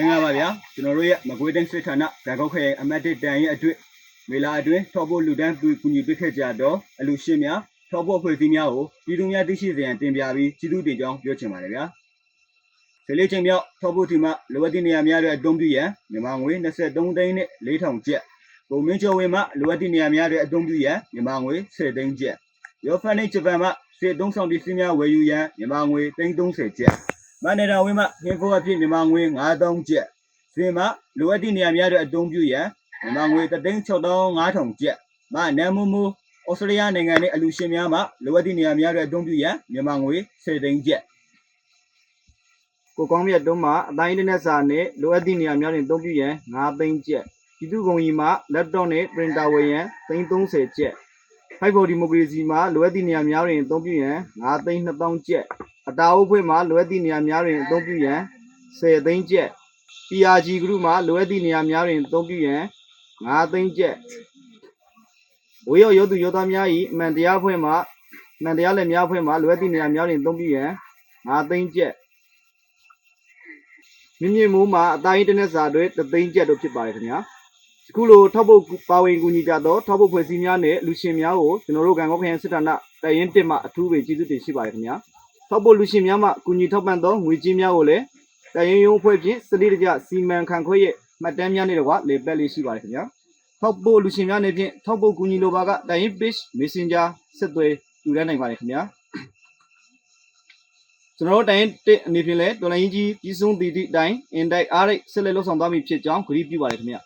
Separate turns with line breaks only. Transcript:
မင်္ဂလာပါဗျာကျွန်တော်တို့ရဲ့မကွေးတိုင်းစစ်ဌာနဓာတ်ကောက်ခရိုင်အမတ်တစ်တန်ရဲ့အတွက်မေလာအတွင်းထောက်ဖို့လူတန်းကူကူညီပေးခဲ့ကြတော့အလူရှင်များထောက်ဖို့ဖွဲ့စည်းများကိုပြည်သူများသိရှိစေရန်တင်ပြပြီးကျေးဇူးတင်ကြောင်းပြောချင်ပါတယ်ဗျာဒီလေးချိန်မြောက်ထောက်ဖို့ဒီမှာလိုအပ်တဲ့နေရာများတွေအသုံးပြုရန်မြန်မာငွေ23သိန်းနဲ့4000ကျပ်ပုံမင်းကျော်ဝင်းမှလိုအပ်တဲ့နေရာများတွေအသုံးပြုရန်မြန်မာငွေ10သိန်းကျပ်ရောဖန်နေဂျပန်မှစေသုံးဆောင်ပစ္စည်းများဝယ်ယူရန်မြန်မာငွေ330ကျပ် မန္တရာဝင်းမှဟင်ဖိုးအဖြစ်မြန်မာငွေ9000ကျပ်ဇင်မှလိုအပ်သည့်နေရာများတွေအသုံးပြုရန်မြန်မာငွေ36500ကျပ်မနမ်မူမူဩစတြေးလျနိုင်ငံနဲ့အလူရှင်များမှလိုအပ်သည့်နေရာများတွေအသုံးပြုရန်မြန်မာငွေ10သိန်းကျပ်
ကိုကောင်းမြတ်တွန်းမှာအတိုင်းအင်တာနက်စာနဲ့လိုအပ်သည့်နေရာများတွင်အသုံးပြုရန်9သိန်းကျပ်ပြည်သူ့ဂုံကြီးမှာ laptop နဲ့ printer ဝယ်ရန်330ကျပ် Five for Democracy မှာလိုအပ်သည့်နေရာများတွင်အသုံးပြုရန်9သိန်း2000ကျပ် အတာအိုးဖွဲ့မှာလိုအပ်သည့်နေရာများတွင်အသုံးပြုရန်10သိန်းကျပ် PRG Group မှာလိုအပ်သည့်နေရာများတွင်အသုံးပြုရန်9သိန်းကျပ်ဝေရောရုပ်သူရုပ်သားများ၏အမှန်တရားဖွဲ့မှာအမှန်တရားလက်များဖွဲ့မှာလိုအပ်သည့်နေရာများတွင်အသုံးပြုရန်9သိန်းကျပ်မြင့်မြင့်မိုးမှာအတိုင်းအင်တာနက်စာတွေတသိန်းကျပ်တို့ဖြစ်ပါတယ်ခင်ဗျာအခုလိုထောက်ဖို့ပါဝင်ကူညီကြတော့ထောက်ဖို့ဖွဲ့စည်းများနဲ့လူရှင်များကိုကျွန်တော်တို့ကံကောက်ခရိုင်စစ်ဌာနတိုင်ရင်တစ်မှအထူးပဲကျေးဇူးတင်ရှိပါတယ်ခင်ဗျာ ထောက်ဖို့လူရှင်များမှကူညီထောက်ပံ့သောငွေကြေးများကိုလည်းတိုင်ရင်ရုံးအဖွဲ့ဖြင့်စတိတကျစီမံခန့်ခွဲရဲ့မှတ်တမ်းများနဲ့တကွလေပတ်လေးရှိပါတယ်ခင်ဗျာထောက်ဖို့လူရှင်များနဲ့ဖြင့်ထောက်ဖို့ကူညီလိုပါကတိုင်ရင် page messenger ဆက်သွယ်တူရနိုင်ပါတယ်ခင်ဗျာကျွန်တော်တို့တိုင်းတစ်အနေဖြင့်လဲတော်လိုင်းကြီးကြီးဆုံးတည်သည့်အတိုင်း index အားရိတ်ဆက်လက်လှုပ်ဆောင်သွားမည်ဖြစ်ကြောင်းကြေညာပြုပါတယ်ခင်ဗျ